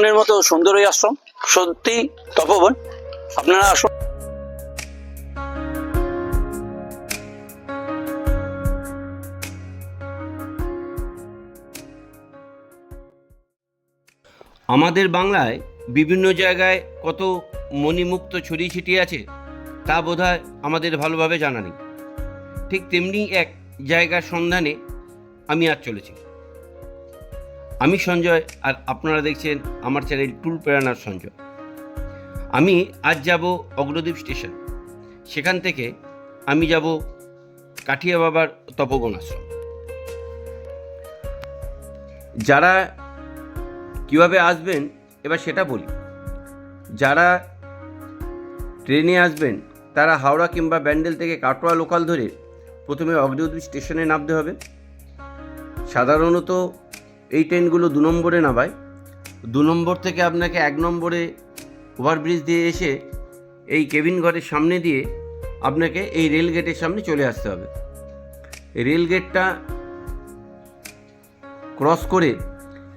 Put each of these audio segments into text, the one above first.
তপবনের মতো সুন্দর এই আশ্রম সত্যি, তপবন, আপনারা আসুন। আমাদের বাংলায় বিভিন্ন জায়গায় কত মণিমুক্ত ছড়িয়ে ছিটিয়ে আছে, তা বোধহয় আমাদের ভালোভাবে জানা নেই। ঠিক তেমনি এক জায়গার সন্ধানে আমি আজ চলেছি। আমি সঞ্জয় আর আপনারা দেখছেন আমার চ্যানেল টুল প্রেরণার সঞ্জয়। আমি আজ যাব অগ্রদ্বীপ স্টেশন। সেখান থেকে আমি যাব কাঠিয়া বাবার তপবন আশ্রম। যারা কীভাবে আসবেন, এবার সেটা বলি। যারা ট্রেনে আসবেন, তারা হাওড়া কিংবা ব্যান্ডেল থেকে কাটোয়া লোকাল ধরে প্রথমে অগ্নিউদ্বীপ স্টেশনে নামতে হবে। সাধারণত এই ট্রেনগুলো দু নম্বরে নামায় দু নম্বর থেকে আপনাকে এক নম্বরে ওভারব্রিজ দিয়ে এসে এই কেবিন ঘরের সামনে দিয়ে আপনাকে এই রেল গেটের সামনে চলে আসতে হবে। রেল গেটটা ক্রস করে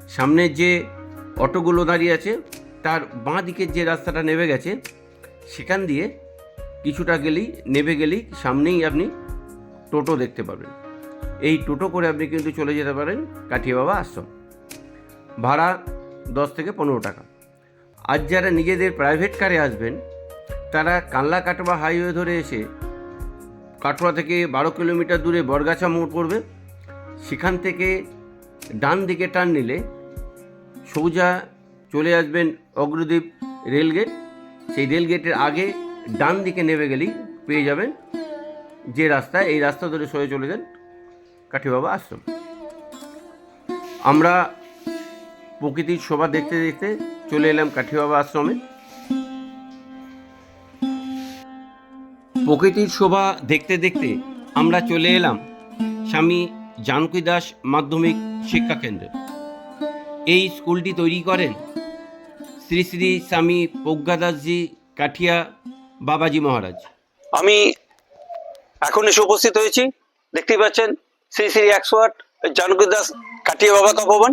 সামনে যে অটোগুলো দাঁড়িয়ে আছে, তার বাঁ দিকের যে রাস্তাটা নেমে গেছে, সেখান দিয়ে কিছুটা গেলেই, নেমে গেলেই সামনেই আপনি টোটো দেখতে পাবেন। এই টোটো করে আপনি কিন্তু চলে যেতে পারেন কাঠিয়া বাবা আশ্রম। ভাড়া দশ থেকে পনেরো টাকা। আজ যারা নিজেদের প্রাইভেট কারে আসবেন, তারা কাল্লা কাটোয়া হাইওয়ে ধরে এসে কাটোয়া থেকে বারো কিলোমিটার দূরে বরগাছা মোড় পড়বে। সেখান থেকে ডান দিকে টার্ন নিলে সোজা চলে আসবেন অগ্রদ্বীপ রেলগেট সেই রেলগেটের আগে ডান দিকে নেমে গেলেই পেয়ে যাবেন যে রাস্তা, এই রাস্তা ধরে সরে চলে যান কাঠিবাবা আশ্রম আমরা প্রকৃতির শোভা দেখতে দেখতে চলে এলাম কাঠিবাবা আশ্রমে। প্রকৃতির শোভা দেখতে দেখতে আমরা চলে এলাম স্বামী জানকী দাস মাধ্যমিক শিক্ষা কেন্দ্র। এই স্কুলটি তৈরি করেন শ্রী শ্রী স্বামী প্রজ্ঞাদাসজি কাঠিয়া বাবাজি মহারাজ। আমি এখন এসে উপস্থিত হয়েছি। দেখতেই পাচ্ছেন শ্রী শ্রী একশো আট জানকী দাস, কাটিয়া বাবা তপবন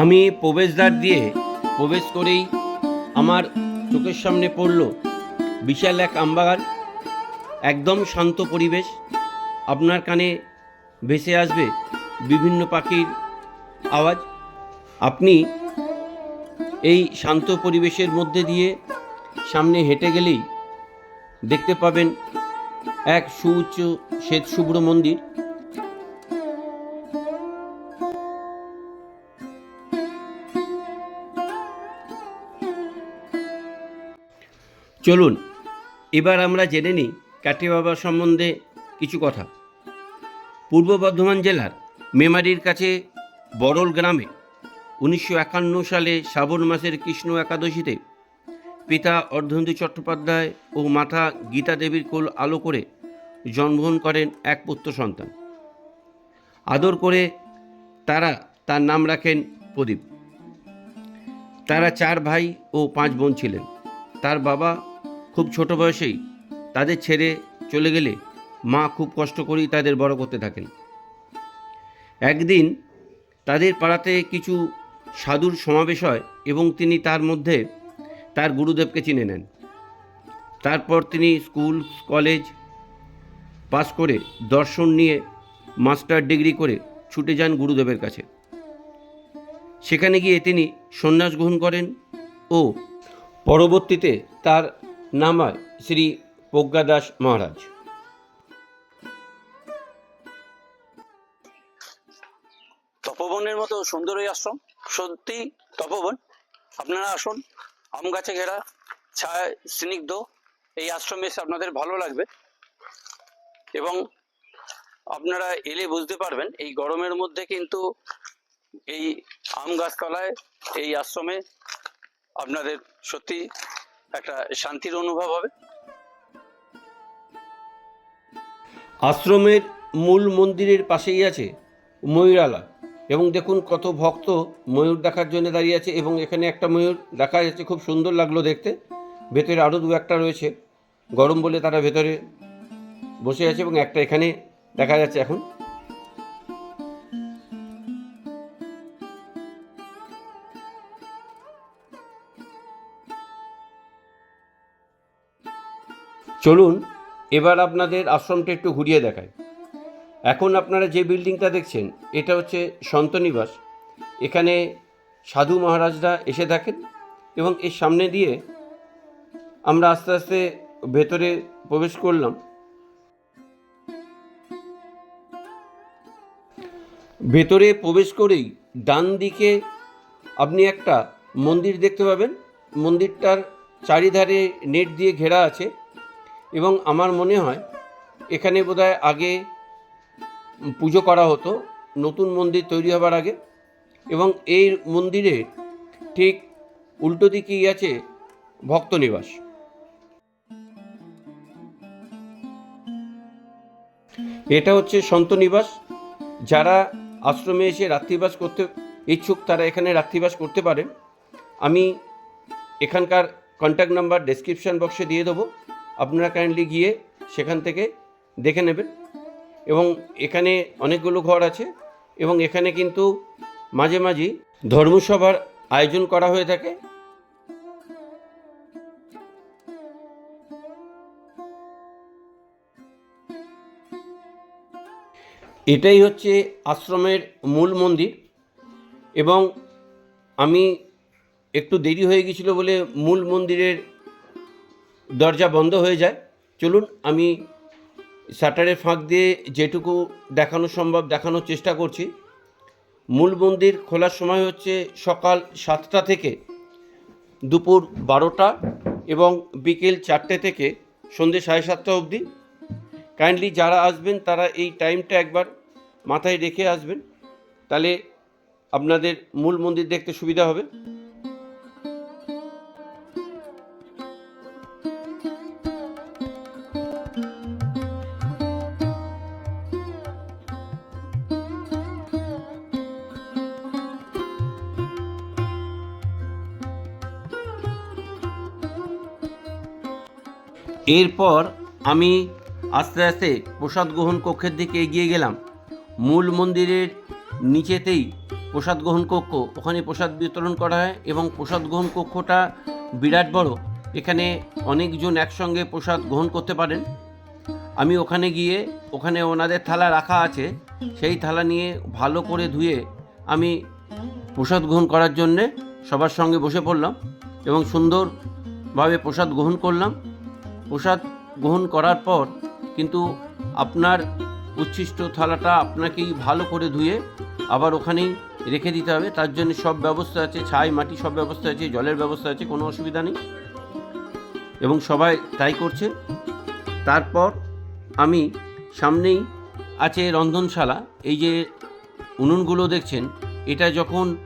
আমি প্রবেশদ্বার দিয়ে প্রবেশ করেই আমার চোখের সামনে পড়ল বিশাল এক আমবাগান। একদম শান্ত পরিবেশ। আপনার কানে ভেসে আসবে বিভিন্ন পাখির আওয়াজ। আপনি এই শান্ত পরিবেশের মধ্যে দিয়ে সামনে হেঁটে গেলেই দেখতে পাবেন এক সুউচ্চ শ্বেত শুভ্র মন্দির চলুন, এবার আমরা জেনে নিই কাঠি বাবা সম্বন্ধে কিছু কথা। পূর্ব বর্ধমান জেলার মেমারির কাছে বড়ল গ্রামে উনিশশো একান্ন সালে শ্রাবণ মাসের কৃষ্ণ একাদশীতে পিতা অর্ধেন্দু চট্টোপাধ্যায় ও মাতা গীতা দেবীর কোল আলো করে জন্মগ্রহণ করেন এক পুত্র সন্তান। আদর করে তারা তার নাম রাখেন প্রদীপ। তারা চার ভাই ও পাঁচ বোন ছিলেন। তার বাবা খুব ছোট বয়সেই তাদের ছেড়ে চলে গেলে মা খুব কষ্ট করেই তাদের বড় করতে থাকেন। একদিন তাদের পাড়াতে কিছু সাধুর সমাবেশ হয় এবং তিনি তার মধ্যে তার গুরুদেবকে চিনে নেন। তারপর তিনি স্কুল, কলেজ পাস করে দর্শন নিয়ে মাস্টার ডিগ্রি করে ছুটে যান গুরুদেবের কাছে। সেখানে গিয়ে তিনি সন্ন্যাস গ্রহণ করেন ও পরবর্তীতে তার নাম হয় শ্রী প্রজ্ঞাদাস মহারাজ। তপবনের মতো সুন্দর এই আশ্রম। সত্যি তপবন, আপনারা আসুন। আম গাছে ঘেরা, ছায়, স্নিগ্ধ, এই আশ্রমে এসে আপনাদের ভালো লাগবে। এবং আপনারা এলে বুঝতে পারবেন, এই গরমের মধ্যে কিন্তু এই আম গাছতলায়, এই আশ্রমে আপনাদের সত্যি একটা শান্তির অনুভব হবে। আশ্রমের মূল মন্দিরের পাশেই আছে ময়ূরালা এবং দেখুন কত ভক্ত ময়ূর দেখার জন্য দাঁড়িয়ে আছে এবং এখানে একটা ময়ূর দেখা যাচ্ছে, খুব সুন্দর লাগল দেখতে। ভেতরে আরও দু একটা রয়েছে, গরম বলে তারা ভেতরে বসে আছে এবং একটা এখানে দেখা যাচ্ছে এখন। চলুন, এবার আপনাদের আশ্রমটা একটু ঘুরিয়ে দেখায় এখন আপনারা যে বিল্ডিংটা দেখছেন, এটা হচ্ছে সন্তনিবাস এখানে সাধু মহারাজরা এসে থাকেন এবং এর সামনে দিয়ে আমরা আস্তে আস্তে ভেতরে প্রবেশ করলাম। ভেতরে প্রবেশ করেই ডান দিকে আপনি একটা মন্দির দেখতে পাবেন। মন্দিরটার চারিধারে নেট দিয়ে ঘেরা আছে এবং আমার মনে হয় এখানে বোধহয় আগে পুজো করা হতো, নতুন মন্দির তৈরি হবার আগে। এবং এই মন্দিরে ঠিক উল্টো দিকেই আছে ভক্ত নিবাস এটা হচ্ছে সন্ত নিবাস যারা আশ্রমে এসে রাত্রিবাস করতে ইচ্ছুক, তারা এখানে রাত্রিবাস করতে পারেন আমি এখানকার কন্ট্যাক্ট নাম্বার ডেসক্রিপশন বক্সে দিয়ে দেবো। আপনারা কাইন্ডলি গিয়ে সেখান থেকে দেখে নেবেন। এবং এখানে অনেকগুলো ঘর আছে এবং এখানে কিন্তু মাঝে মাঝেই ধর্মসভার আয়োজন করা হয়ে থাকে। এটাই হচ্ছে আশ্রমের মূল মন্দির এবং আমি একটু দেরি হয়ে গেছিল বলে মূল মন্দিরের দরজা বন্ধ হয়ে যায়। চলুন আমি শাটারের ফাঁক দিয়ে যেটুকু দেখানো সম্ভব, দেখানোর চেষ্টা করছি। মূল মন্দির খোলার সময় হচ্ছে সকাল সাতটা থেকে দুপুর বারোটা এবং বিকেল চারটে থেকে সন্ধে সাড়ে সাতটা অবধি। কাইন্ডলি যারা আসবেন, তারা এই টাইমটা একবার মাথায় রেখে আসবেন। তাহলে আপনাদের মূল মন্দির দেখতে সুবিধা হবে। এরপর আমি আস্তে আস্তে প্রসাদ গ্রহণ কক্ষের দিকে এগিয়ে গেলাম। মূল মন্দিরের নিচেতেই প্রসাদ গ্রহণ কক্ষ, ওখানে প্রসাদ বিতরণ করা হয় এবং প্রসাদ গ্রহণ কক্ষটা বিরাট বড়। এখানে অনেকজন একসঙ্গে প্রসাদ গ্রহণ করতে পারেন। আমি ওখানে গিয়ে, ওখানে ওনাদের থালা রাখা আছে। সেই থালা নিয়ে ভালো করে ধুয়ে আমি প্রসাদ গ্রহণ করার জন্যে সবার সঙ্গে বসে পড়লাম এবং সুন্দরভাবে প্রসাদ গ্রহণ করলাম। প্রসাদ গ্রহণ করার পর কিন্তু আপনার উচ্ছিষ্ট থালাটা আপনাকেই ভালো করে ধুয়ে আবার ওখানেই রেখে দিতে হবে। তার জন্য সব ব্যবস্থা আছে, ছাই, মাটি সব ব্যবস্থা আছে, জলের ব্যবস্থা আছে, কোনো অসুবিধা নেই। এবং সবাই তাই করছে। তারপর আমি সামনেই আছে রন্ধনশালা। এই যে উনুনগুলো দেখছেন, এটা যখন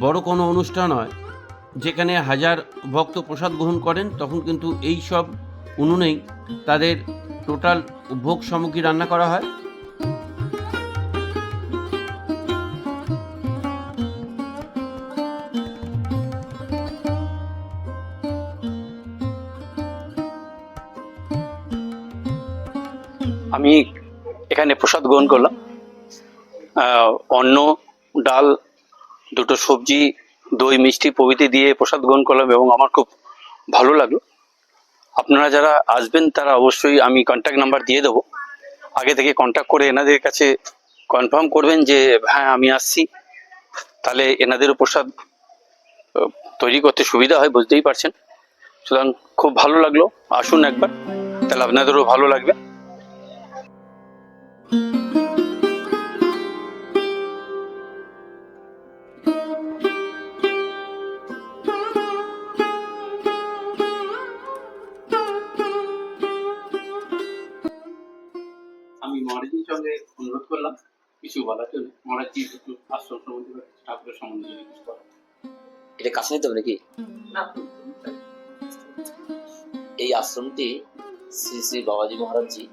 বড় কোনো অনুষ্ঠান হয়, যেখানে হাজার ভক্ত প্রসাদ গ্রহণ করেন, তখন কিন্তু এই সব উনুনেই তাদের টোটাল ভোগ সামগ্রী রান্না করা হয়। আমি এখানে প্রসাদ গ্রহণ করলাম। অন্ন, ডাল, দুটো সবজি, দই, মিষ্টি প্রভৃতি দিয়ে প্রসাদ গ্রহণ করলাম এবং আমার খুব ভালো লাগল। আপনারা যারা আসবেন, তারা অবশ্যই আমি কন্ট্যাক্ট নাম্বার দিয়ে দেবো। আগে থেকে কন্ট্যাক্ট করে এনাদের কাছে কনফার্ম করবেন যে হ্যাঁ আমি আসছি। তাহলে এনাদের প্রসাদ তৈরি করতে সুবিধা হয়, বুঝতেই পারছেন। সুতরাং খুব ভালো লাগল। আসুন একবার, তাহলে আপনাদেরও ভালো লাগবে। বলার জন্য মহারাজজি একটু আশ্রম সম্বন্ধে ঠাকুরের সম্বন্ধে কিছু বলেন। এটা কাছে নিতে হবে নাকি? এই আশ্রমটি শ্রী শ্রী বাবাজি মহারাজজি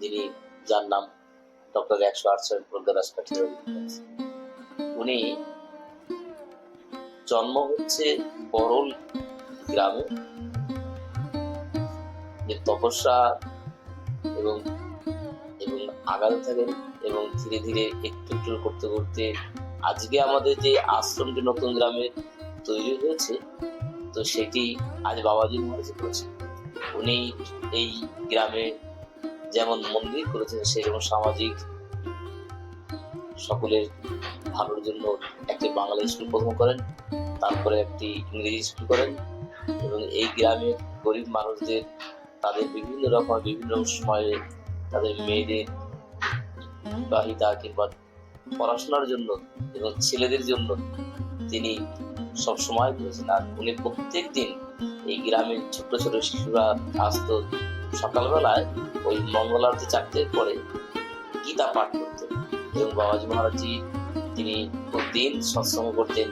যিনি যার নাম ডক্টর একশো প্রজ্ঞাদাস কাঠিয়ার উনি জন্ম হচ্ছে বরল গ্রামে। যে তপস্যা এবং আগাতে থাকেন এবং ধীরে ধীরে একটু একটু করতে করতে আজকে আমাদের যে আশ্রমটি নতুন গ্রামে তৈরি হয়েছে, তো সেটি আজ বাবাজি মহারাজ করেছে উনি এই গ্রামে যেমন মন্দির করেছেন যেমন সামাজিক সকলের ভালোর জন্য একটি বাংলা স্কুল প্রথম করেন, তারপরে একটি ইংরেজি স্কুল করেন এবং এই গ্রামে গরিব মানুষদের তাদের বিভিন্ন রকম বিভিন্ন সময়ে তাদের মেয়েদের বিবাহিতা কিংবা পড়াশোনার জন্য এবং ছেলেদের জন্য তিনি সব সময় করেছেন আর উনি প্রত্যেক দিন এই গ্রামের ছোট ছোট শিশুরা আসতো সকালবেলায় ওই মঙ্গল আরতি চারটের পরে গীতা পাঠ করতেন এবং বাবাজি মহারাজজি তিনি প্রতিদিন সৎসঙ্গ করতেন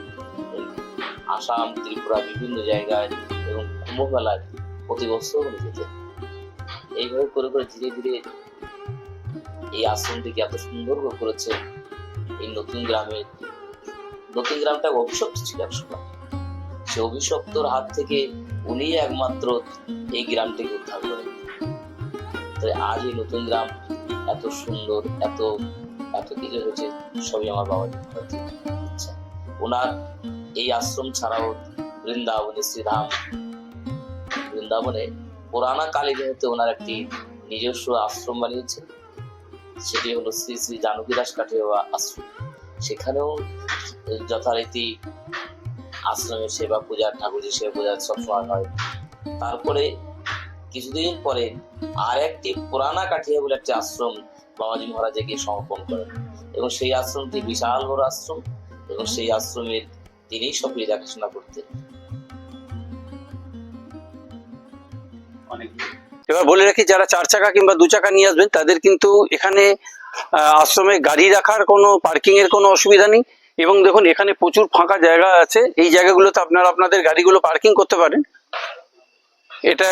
আসাম, ত্রিপুরা বিভিন্ন জায়গায় এবং কুম্ভ মেলায় প্রতি বছর উনি যেতেন। এইভাবে করে করে ধীরে ধীরে এই আশ্রমটিকে এত সুন্দর করেছে? এই নতুন গ্রামে, নতুন গ্রামটা অভিশপ্ত ছিল একসময় সে অভিশপ্তর হাত থেকে উনি একমাত্র এই গ্রামটিকে উদ্ধার করেন। তাই আজ এই নতুন গ্রাম এত সুন্দর, এত এত কিছু হয়েছে, সবই আমার বাবা ইচ্ছা ওনার এই আশ্রম ছাড়াও বৃন্দাবনে শ্রীধাম বৃন্দাবনে পুরানা কালীগঞ্জতে ওনার একটি নিজস্ব আশ্রম বানিয়েছেন। সেটি হলো শ্রী শ্রী জানকী দাস কাঠিয়া আশ্রম। সেখানেও যথারীতি আশ্রমের সেবা পূজা ঠাকুরের সেবা পূজা সবসময় হয়। তারপরে কিছুদিন পরে আর একটি পুরানা কাঠিয়া বলে একটি আশ্রম বাবাজি মহারাজকে সমর্পণ করেন। এবং সেই আশ্রমটি বিশাল বড় আশ্রম এবং সেই আশ্রমের তিনি সবই দেখাশোনা করতেন। অনেক এবার বলে রাখি, যারা চার চাকা কিংবা দু চাকা নিয়ে আসবেন, তাদের কিন্তু এখানে আশ্রমে গাড়ি রাখার কোনো পার্কিং এর কোনো অসুবিধা নেই। এবং দেখুন, এখানে প্রচুর ফাঁকা জায়গা আছে। এই জায়গাগুলোতে আপনারা আপনাদের গাড়িগুলো পার্কিং করতে পারেন। এটা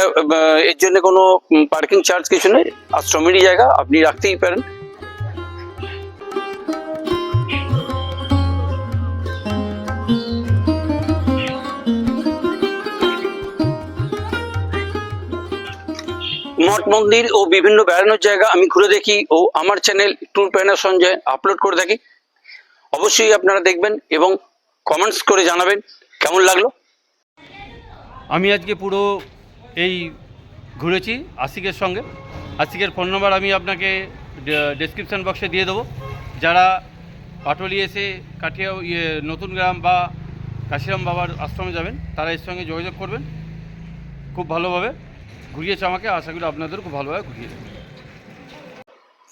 এর জন্য কোনো পার্কিং চার্জ কিছু নেই। আশ্রমেরই জায়গা, আপনি রাখতেই পারেন। মঠ মন্দির ও বিভিন্ন বেড়ানোর জায়গা আমি ঘুরে দেখি ও আমার channel tour planner Sanjay upload করে থাকি। অবশ্যই আপনারা দেখবেন এবং কমেন্টস করে জানাবেন কেমন লাগল। আমি আজকে পুরো এই ঘুরেছি আশিকের সঙ্গে। আশিকের ফোন নম্বর আমি আপনাকে ডেসক্রিপশন বক্সে দিয়ে দেবো। যারা পাটলি এসে কাঠিয়া ইয়ে নতুন গ্রাম বা কাশিরাম বাবার আশ্রমে যাবেন, তারা এর সঙ্গে যোগাযোগ করবেন খুব ভালোভাবে। ঘুরিয়েছে আমাকে, আশা করি আপনাদের খুব ভালোভাবে ঘুরিয়ে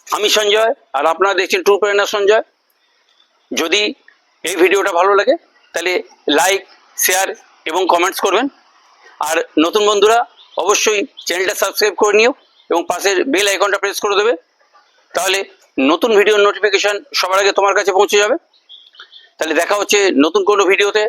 আমি সঞ্জয়, আর আপনারা দেখছেন ট্যুর প্ল্যানার সঞ্জয়। যদি এই ভিডিওটা ভালো লাগে, তাহলে লাইক শেয়ার এবং কমেন্টস করবেন। আর নতুন বন্ধুরা, অবশ্যই চ্যানেলটা সাবস্ক্রাইব করে নিও এবং পাশের বেল আইকনটা প্রেস করে দেবে। তাহলে নতুন ভিডিওর নোটিফিকেশন সবার আগে তোমার কাছে পৌঁছে যাবে। তাহলে দেখা হচ্ছে নতুন কোনো ভিডিওতে